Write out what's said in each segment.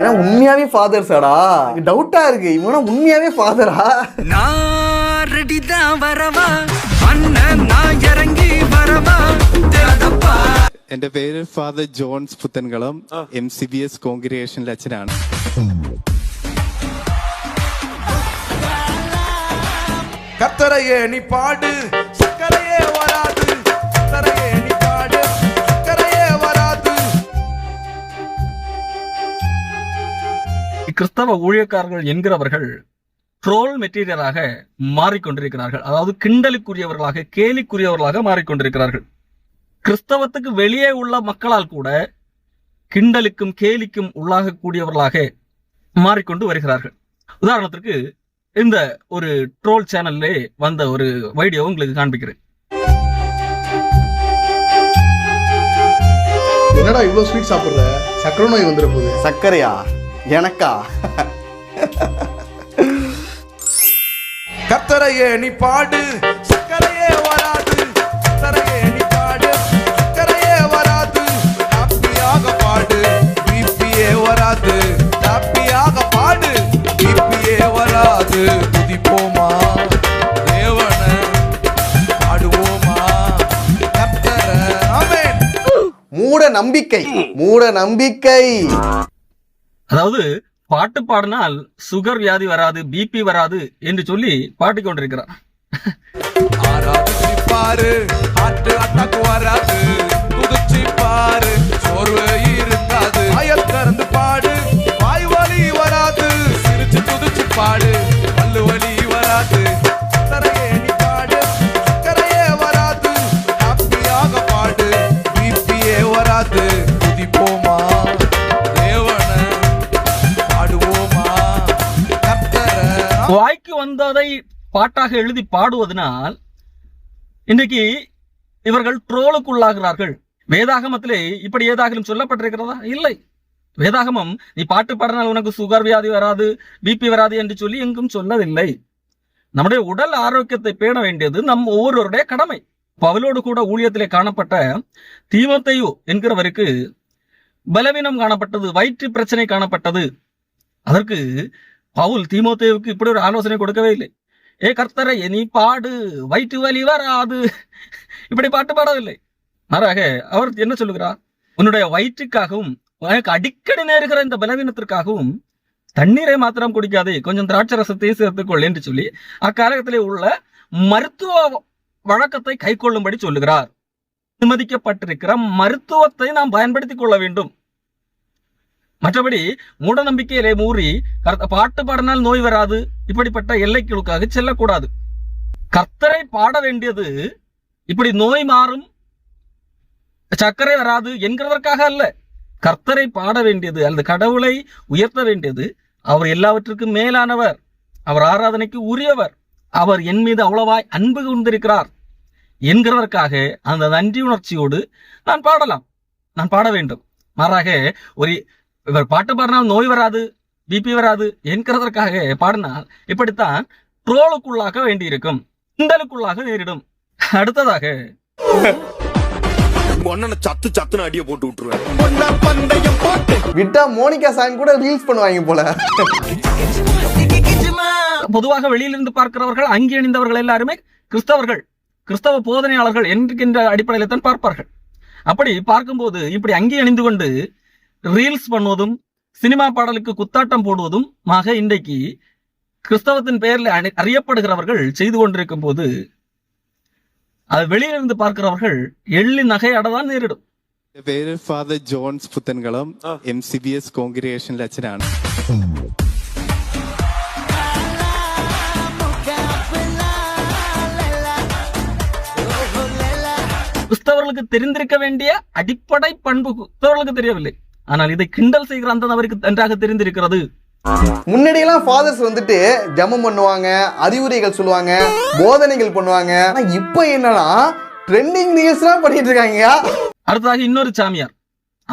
ஏன்னா உண்மையாவே ஃபாதர்ஸாடா டவுட்டா இருக்கு இவனா உண்மையாவே ஃபாதரா நான் ரெடி தான் வரவா அண்ணன் நான் இறங்கி வரவா தேடப்பா എന്റെ പേര് father Johns Puthenkalam M C B S കോൺഗ്രിഗേഷനിലെ അച്ഛനാണ് கத்தரையே நீ பாடு சக்கரையே வராது கத்தரையே கிறிஸ்தவ ஊழியக்காரர்கள் என்கிறவர்கள் ட்ரோல் மெட்டீரியலாக மாறிக்கொண்டிருக்கிறார்கள். அதாவது கிண்டலுக்குரியவர்களாக கேலிக்குரியவர்களாக மாறிக்கொண்டிருக்கிறார்கள். கிறிஸ்தவத்துக்கு வெளியே உள்ள மக்களால் கூட கிண்டலுக்கும் கேலிக்கும் உள்ளாகக்கூடியவர்களாக மாறிக்கொண்டு வருகிறார்கள். உதாரணத்திற்கு இந்த ஒரு ட்ரோல் சேனல்லே வந்த ஒரு வீடியோ உங்களுக்கு காண்பிக்கிறேன். என்னடா இவ்வளவு ஸ்வீட் சாப்பிடுற? சக்கரை நோய் வந்துட போகுது. சர்க்கரையா எனக்கா? கத்தரையே நீ பாடு. சக்கரையே வராது. கத்தரையே நீ பாடு. சக்கரையே வராது. ஹாப்பியாக பாடு. பிபியே வராது. ஹாப்பியாக பாடு. பிபியே வராது. துதிப்போமா தேவன பாடுவோமா? கத்தர மூட நம்பிக்கை மூட நம்பிக்கை. அதாவது பாட்டு பாடினால் சுகர் வியாதி வராது பிபி வராது என்று சொல்லி பாட்டு கொண்டிருக்கிறார். பாரு வராது பாரு சோர்வு பாட்டாக எழுதி பாடுவதனால் இன்றைக்கு இவர்கள் ட்ரோலுக்குள்ளாகிறார்கள். வேதாகமத்திலே இப்படி ஏதாகிலும் சொல்லப்பட்டிருக்கிறதா? இல்லை. வேதாகமம் நீ பாட்டு பாடினால் உனக்கு சுகர் வியாதி வராது பிபி வராது என்று சொல்லி எங்கும் சொல்லவில்லை. நம்முடைய உடல் ஆரோக்கியத்தை பேண வேண்டியது நம் ஒவ்வொருவருடைய கடமை. பவுலோடு கூட ஊழியத்திலே காணப்பட்ட தீமத்தையு என்கிறவருக்கு பலவீனம் காணப்பட்டது வயிற்று பிரச்சனை காணப்பட்டது. அதற்கு பவுல் தீமோத்தேவுக்கு இப்படி ஒரு ஆலோசனை கொடுக்கவே இல்லை. ஏ கர்த்தரை நீ பாடு வயிற்று வலி வராது. இப்படி பாட்டு பாடவில்லை. மாறாக அவர் என்ன சொல்லுகிறார்? உன்னுடைய வயிற்றுக்காகவும் உனக்கு அடிக்கடி நேருகிற இந்த பலவீனத்திற்காகவும் தண்ணீரை மாத்திரம் குடிக்காதே கொஞ்சம் திராட்சை ரசத்தையும் சேர்த்துக்கொள் என்று சொல்லி அக்காலகத்திலே உள்ள மருத்துவ வழக்கத்தை கைக்கொள்ளும்படி சொல்லுகிறார். அனுமதிக்கப்பட்டிருக்கிற மருத்துவத்தை நாம் பயன்படுத்திக் கொள்ள வேண்டும். மற்றபடி மூட நம்பிக்கையிலே மூறி கர்த்த- பாட்டு பாடினால் நோய் வராது. இப்படிப்பட்ட எல்லைக்குழுக்காக செல்லக்கூடாது. கர்த்தரை பாட வேண்டியது இப்படி நோய் மாறும் சர்க்கரை வராது என்கிறதற்காக அல்ல. கர்த்தரை பாட வேண்டியது அல்லது கடவுளை உயர்த்த வேண்டியது அவர் எல்லாவற்றுக்கும் மேலானவர் அவர் ஆராதனைக்கு உரியவர் அவர் என் மீது அவ்வளவாய் அன்பு கொண்டிருக்கிறார் என்கிறதற்காக அந்த நன்றி உணர்ச்சியோடு நான் பாடலாம். நான் பாட வேண்டும். மாறாக ஒரு இவர் பாட்டு பாடினால் நோய் வராது பிபி வராது என்கிறதற்காக பாடினால் இப்படித்தான் ட்ரோலுக்குள்ளாக வேண்டியிருக்கும் கிண்டலுக்குள்ளாக நேரிடும். அடுத்ததாக. சத்து சத்துன்னு அடிய போட்டு விட்டுருவேன். விட்டா மோனிகா சாங் கூட ரீல்ஸ் பண்ணுவாங்க போல. பொதுவாக வெளியிலிருந்து பார்க்கிறவர்கள் அங்கி அணிந்தவர்கள் எல்லாருமே கிறிஸ்தவர்கள் கிறிஸ்தவ போதனையாளர்கள் என்கின்ற அடிப்படையில் தான் பார்ப்பார்கள். அப்படி பார்க்கும்போது இப்படி அங்கி அணிந்து கொண்டு ரீல்ஸ் பண்ணுவதும் சினிமா பாடலுக்கு குத்தாட்டம் போடுவதும் ஆக இன்றைக்கு கிறிஸ்தவத்தின் பெயரில் அணி- அறியப்படுகிறவர்கள் செய்து கொண்டிருக்கும் போது அது வெளியிலிருந்து பார்க்கிறவர்கள் எள்ளி நகையாடதான் நேரிடும் എന്റെ പേര് father Johns Puthenkalam M C B S കോൺഗ്രിഗേഷനിലെ അച്ഛനാണ് கிறிஸ்தவர்களுக்கு தெரிந்திருக்க வேண்டிய அடிப்படை பண்பு கிறிஸ்தவர்களுக்கு தெரியவில்லை ஆனால் இதை கிண்டல் செய்கிற அந்த நபருக்கு நன்றாக தெரிந்திருக்கிறது. முன்னாடியெல்லாம் ஃபாதர்ஸ் வந்துட்டு ஜெபம் பண்ணுவாங்க அறிவுரைகள் சொல்லுவாங்க போதனைகள் பண்ணுவாங்க. ஆனா இப்போ என்னன்னா ட்ரெண்டிங் ரீல்ஸ்லாம் பண்ணிட்டு இருக்காங்க அடுத்ததாக இன்னொரு சாமியார்.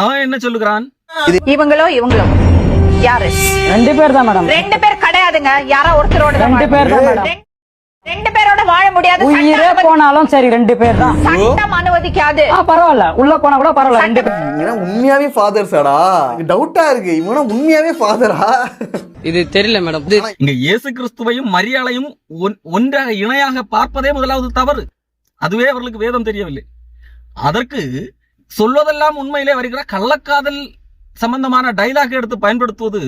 அவன் என்ன சொல்லுகிறான்? இவங்களோ இவங்களோ? யாரு? ரெண்டு பேர் தான் மேடம். ரெண்டு பேர் கிடையாதுங்க. யாரோ ஒருத்தரோட ரெண்டு பேர் தான் மேடம். ரெண்டு பேரோட வாழ முடியாது. உயிரே போனாலும் சரி ரெண்டு பேர் தான் சட்டம் அனுமதிக்காது. ஆ, பரவாயில்ல. உள்ள போனா கூட பரவாயில்ல ரெண்டு பேர். இவனா உண்மையாவே ஃபாதர்ஸாடா டவுட்டா இருக்கு. இவனா உண்மையாவே ஃபாதரா இது தெரியல மேடம் இங்க இயேசு கிறிஸ்துவையும் மரியாளையும் ஒன்- ஒன்றாக இணையாக பார்ப்பதே முதலாவது தவறு. அதுவே அவர்களுக்கு வேதம் தெரியவில்லை. அதற்கு சொல்வதெல்லாம் உண்மையிலே வருகிற கள்ளக்காதல் சம்பந்தமான டைலாக் எடுத்து பயன்படுத்துவது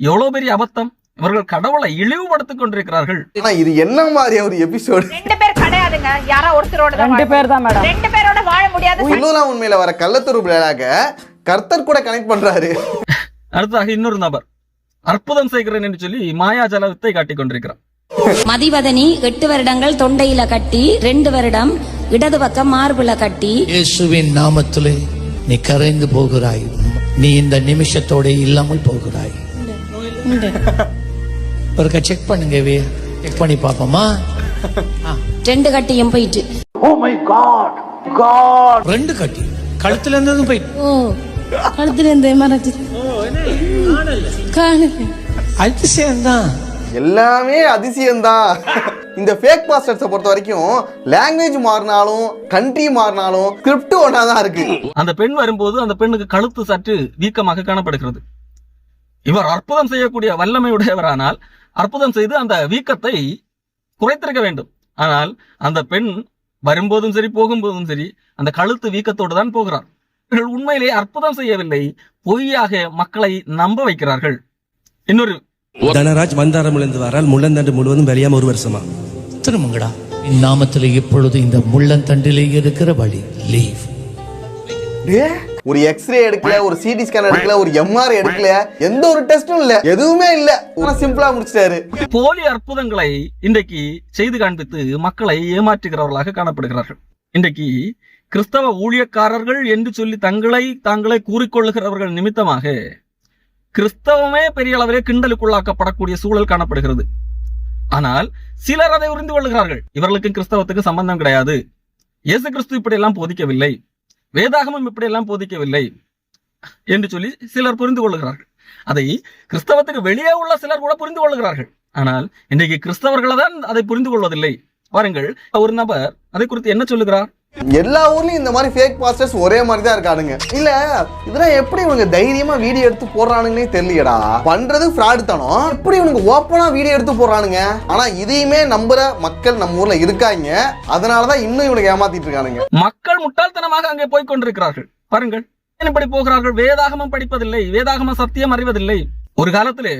எவ்வளவு பெரிய அபத்தம்? இவர்கள் கடவுளை இழிவுபடுத்திக் கொண்டிருக்கிறார்கள். ஆனா இது என்ன மாதிரி ஒரு எபிசோடு ரெண்டு பேர் கிடையாதுங்க. யாரோ ஒருத்தரோட தான் ரெண்டு பேர் தான் மேடம். ரெண்டு பேரோட வாழ முடியாது. உள்ளூர்லாம் உண்மையில வர கள்ளத்தூர் பிள்ளையாக கர்த்தர் கூட கனெக்ட் பண்றாரு. அடுத்ததாக இன்னொரு நபர். அற்புதம் செய்கிறேன் என்று சொல்லி மாயாஜல வித்தை காட்டிக் கொண்டிருக்கிறார். மதிவதனி எட்டு வருடங்கள் தொண்டையில கட்டி ரெண்டு வருடம் இடது பக்கம் மார்புல கட்டி. இயேசுவின் நாமத்திலே நீ கரைந்து போகிறாய். நீ இந்த நிமிஷத்தோட இல்லாமல் போகிறாய். ஒருக்க செக் பண்ணுங்க செக் பண்ணி பாப்போமா ரெண்டு கட்டியும் போயிட்டு. ரெண்டு கட்டி. கழுத்துல இருந்ததும் போயிட்டு ஓ கழுத்துல இருந்து மறைச்சு. அதிசயம் தான் எல்லாமே அதிசயம்தான். இந்த ஃபேக் பாஸ்டர்ஸை பொறுத்த வரைக்கும் லாங்குவேஜ் மாறினாலும் கண்ட்ரி மாறினாலும் ஸ்கிரிப்ட் ஒன்றா தான் இருக்கு. அந்த பெண் வரும்போது அந்த பெண்ணுக்கு கழுத்து சற்று வீக்கமாக காணப்படுகிறது. இவர் அற்புதம் செய்யக்கூடிய வல்லமை உடையவரானால் அற்புதம் செய்து அந்த வீக்கத்தை குறைத்திருக்க வேண்டும். ஆனால் அந்த பெண் வரும்போதும் சரி போகும்போதும் சரி அந்த கழுத்து வீக்கத்தோடு தான் போகிறார். இவர்கள் உண்மையிலே அற்புதம் செய்யவில்லை பொய்யாக மக்களை நம்ப வைக்கிறார்கள். இன்னொரு தனராஜ் மந்தாரமிலிருந்து வரால் முள்ளந்தண்டு முழுவதும் வெளியாம ஒரு வருஷமா? திரும்புங்கடா என் நாமத்திலே இப்பொழுது இந்த முள்ளந்தண்டிலே இருக்கிற வழி லீவ் ஒரு எக்ஸ்ரே எடுக்கல ஒரு சிடி ஸ்கேன் எடுக்கல ஒரு எம்ஆர் எடுக்கல எந்த ஒரு டெஸ்டும் இல்ல. எதுவுமே இல்ல. சிம்பிளா முடிச்சிட்டாரு. போலி அற்புதங்களை இன்றைக்கு செய்து காண்பித்து மக்களை ஏமாற்றுகிறவர்களாக காணப்படுகிறார்கள். இன்றைக்கு கிறிஸ்தவ ஊழியக்காரர்கள் என்று சொல்லி தங்களை தாங்களே கூறிக்கொள்ளுகிறவர்கள் நிமித்தமாக கிறிஸ்தவமே பெரிய அளவிலே கிண்டலுக்குள்ளாக்கப்படக்கூடிய சூழல் காணப்படுகிறது. ஆனால் சிலர் அதை உறிந்து கொள்கிறார்கள் இவர்களுக்கு கிறிஸ்தவத்துக்கு சம்பந்தம் கிடையாது. இயேசு கிறிஸ்து இப்படியெல்லாம் போதிக்கவில்லை. வேதாகமம் இப்படியெல்லாம் போதிக்கவில்லை என்று சொல்லி சிலர் புரிந்து கொள்கிறார்கள். அதை கிறிஸ்தவத்துக்கு வெளியே உள்ள சிலர் கூட புரிந்து கொள்கிறார்கள். ஆனால் இன்றைக்கு கிறிஸ்தவர்களை தான் அதை புரிந்து கொள்வதில்லை. பாருங்கள் ஒரு நபர் அதை குறித்து என்ன சொல்லுகிறார்? எல்லா ஊர்லயும் இந்த மாதிரி ஃபேக் பாஸ்டர்ஸ் ஒரே மாதிரி தான் இருக்கானுங்க. இல்ல இதெல்லாம் எப்படி இவங்க தைரியமா வீடியோ எடுத்து போடுறானுங்கன்னே தெரியலடா பண்றது ஃப்ராடு தனம். எப்படி இவங்க ஓப்பனா வீடியோ எடுத்து போடுறானுங்க? ஆனா இதையுமே நம்புற மக்கள் நம்ம ஊர்ல இருக்காங்க. அதனாலதான் இன்னும் இவனுக்கு ஏமாத்திட்டு இருக்கானுங்க. மக்கள் முட்டாள்தனமாக அங்கே போய் கொண்டிருக்கிறார்கள். பாருங்கள் இப்படி போகிறார்கள்? வேதாகமம் படிப்பதில்லை வேதாகம சத்தியம் அறிவதில்லை. ஒரு காலத்திலே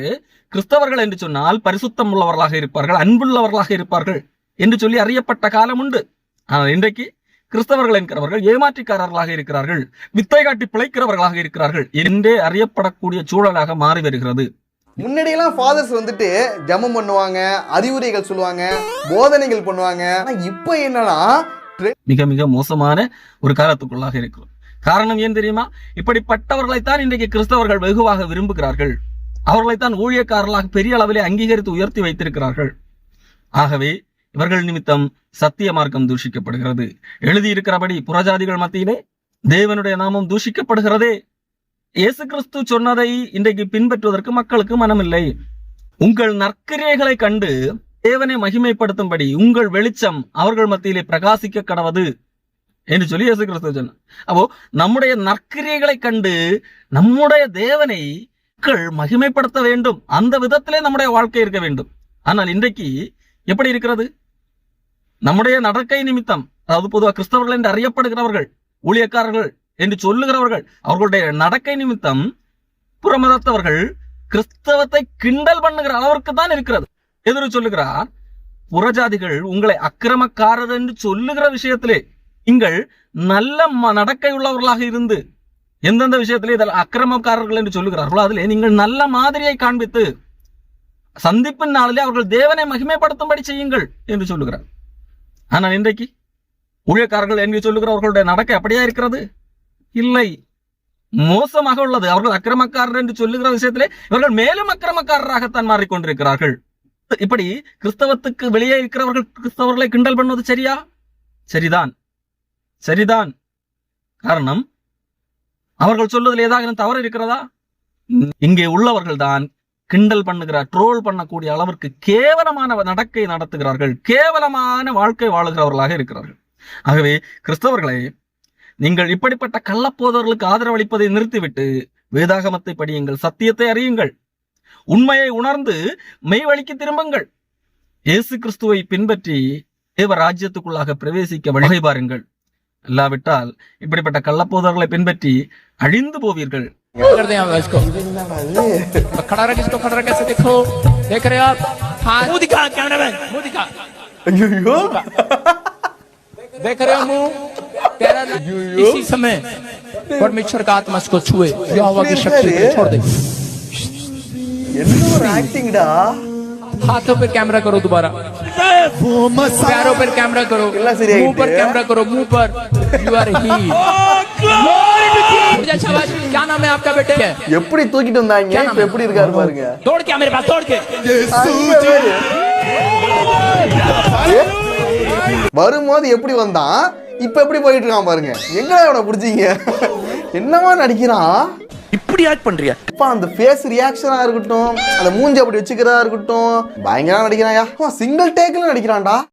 கிறிஸ்தவர்கள் என்று சொன்னால் பரிசுத்தம் உள்ளவர்களாக இருப்பார்கள் அன்புள்ளவர்களாக இருப்பார்கள் என்று சொல்லி அறியப்பட்ட காலம் உண்டு. ஆனால் இன்றைக்கு கிறிஸ்தவர்கள் என்கிறவர்கள் ஏமாற்றிக்காரர்களாக இருக்கிறார்கள். வித்தை காட்டி பிழைக்கிறவர்களாக இருக்கிறார்கள். என்றே அறியப்படக்கூடிய சூழலாக மாறி வருகிறது. முன்னாடியெல்லாம் ஃபாதர்ஸ் வந்துட்டு ஜெபம் பண்ணுவாங்க அறிவுரைகள் சொல்லுவாங்க போதனைகள் பண்ணுவாங்க. இப்போ என்னன்னா மிக மிக மோசமான ஒரு காலத்துக்குள்ளாக இருக்கிறோம். காரணம் ஏன் தெரியுமா? இப்படிப்பட்டவர்களைத்தான் இன்றைக்கு கிறிஸ்தவர்கள் வெகுவாக விரும்புகிறார்கள். அவர்களைத்தான் ஊழியக்காரர்களாக பெரிய அளவிலே அங்கீகரித்து உயர்த்தி வைத்திருக்கிறார்கள். ஆகவே இவர்கள் நிமித்தம் சத்திய மார்க்கம் தூஷிக்கப்படுகிறது. எழுதியிருக்கிறபடி புறஜாதிகள் மத்தியிலே தேவனுடைய நாமம் தூஷிக்கப்படுகிறதே. இயேசு கிறிஸ்து சொன்னதை இன்றைக்கு பின்பற்றுவதற்கு மக்களுக்கு மனமில்லை. உங்கள் நற்கிரியைகளை கண்டு தேவனை மகிமைப்படுத்தும்படி உங்கள் வெளிச்சம் அவர்கள் மத்தியிலே பிரகாசிக்க கடவது என்று சொல்லி இயேசு கிறிஸ்து சொன்ன அப்போ நம்முடைய நற்கிரியைகளை கண்டு நம்முடைய தேவனை மக்கள் மகிமைப்படுத்த வேண்டும். அந்த விதத்திலே நம்முடைய வாழ்க்கை இருக்க வேண்டும். ஆனால் இன்றைக்கு எப்படி இருக்கிறது? நம்முடைய நடக்கை நிமித்தம் அதாவது பொதுவாக கிறிஸ்தவர்கள் என்று அறியப்படுகிறவர்கள் ஊழியக்காரர்கள் என்று சொல்லுகிறவர்கள் அவர்களுடைய நடக்கை நிமித்தம் புறமதத்தவர்கள் கிறிஸ்தவத்தை கிண்டல் பண்ணுகிற அளவிற்கு தான் இருக்கிறது. எதிர சொல்லுகிறார் புறஜாதிகள் உங்களை அக்கிரமக்காரர் என்று சொல்லுகிற விஷயத்திலே நீங்கள் நல்ல நடக்கை உள்ளவர்களாக இருந்து எந்தெந்த விஷயத்திலே இதில் அக்கிரமக்காரர்கள் என்று சொல்லுகிறார்களோ அதிலே நீங்கள் நல்ல மாதிரியை காண்பித்து சந்திப்பின் நாளிலே அவர்கள் தேவனை மகிமைப்படுத்தும்படி செய்யுங்கள் என்று சொல்லுகிறார். ஆனால் இன்றைக்கு ஊழியக்காரர்கள் என்று சொல்லுகிறவர்களுடைய நடக்கை அப்படியா இருக்கிறது? இல்லை. மோசமாக உள்ளது. அவர்கள் அக்கிரமக்காரர் என்று சொல்லுகிற விஷயத்திலே இவர்கள் மேலும் அக்கிரமக்காரராகத்தான் மாறிக்கொண்டிருக்கிறார்கள். இப்படி கிறிஸ்தவத்துக்கு வெளியே இருக்கிறவர்கள் கிறிஸ்தவர்களை கிண்டல் பண்ணுவது சரியா? சரிதான். சரிதான். காரணம் அவர்கள் சொல்வதில் ஏதாவது தவறு இருக்கிறதா? இங்கே உள்ளவர்கள் தான் கிண்டல் பண்ணுகிறார் ட்ரோல் பண்ணக்கூடிய அளவிற்கு கேவலமான நடக்கை நடத்துகிறார்கள் கேவலமான வாழ்க்கை வாழுகிறவர்களாக இருக்கிறார்கள். ஆகவே கிறிஸ்தவர்களை நீங்கள் இப்படிப்பட்ட கள்ளப்போதவர்களுக்கு ஆதரவளிப்பதை நிறுத்திவிட்டு வேதாகமத்தை படியுங்கள் சத்தியத்தை அறியுங்கள். உண்மையை உணர்ந்து மெய்வழிக்கு திரும்புங்கள். இயேசு கிறிஸ்துவை பின்பற்றி தேவ ராஜ்யத்துக்குள்ளாக பிரவேசிக்க வழி பாருங்கள் இல்லாவிட்டால் இப்படிப்பட்ட கள்ளப்போதர்களை பின்பற்றி அழிந்து போவீர்கள். कर दे इसको। खड़ा रख इसको खड़ा रख कैसे देखो? देख रहे हो आप? हाँ मुँह दिखा कैमरा मैन। मुँह दिखा। यो देख रहे हो मुँह? तेरा इसी समय परमेश्वर का आत्मा इसको छुए। यहोवा की शक्ति छोड़ दे। एक्टिंग डा हाथों पर कैमरा करो दोबारा। पैरों पर कैमरा करो। मुँह पर कैमरा करो मुँह पर। यू आर ही क्या नाम है आपका बेटे எப்படி தூக்கிட்டு வந்தாங்க இப்ப எப்படி இருக்காரு பாருங்க दौड़ के आ मेरे पास दौड़ के அங்க பாரு. ஏ? வரும்போது எப்படி வந்தான் இப்ப எப்படி போயிட்டு இருக்கான் பாருங்க எங்க அவனை பிடிச்சீங்க என்னமா நடிக்கிறான் இப்படி ஆக்ட் பண்றியா அப்பா அந்த ஃபேஸ் ரியாக்ஷனா இருக்கட்டும் அந்த மூஞ்சி அப்படி வச்சுக்கிறதா இருக்கட்டும் பயங்கரமா நடிக்கிறாயா சிங்கிள் டேக்ல நடிக்கிறான்டா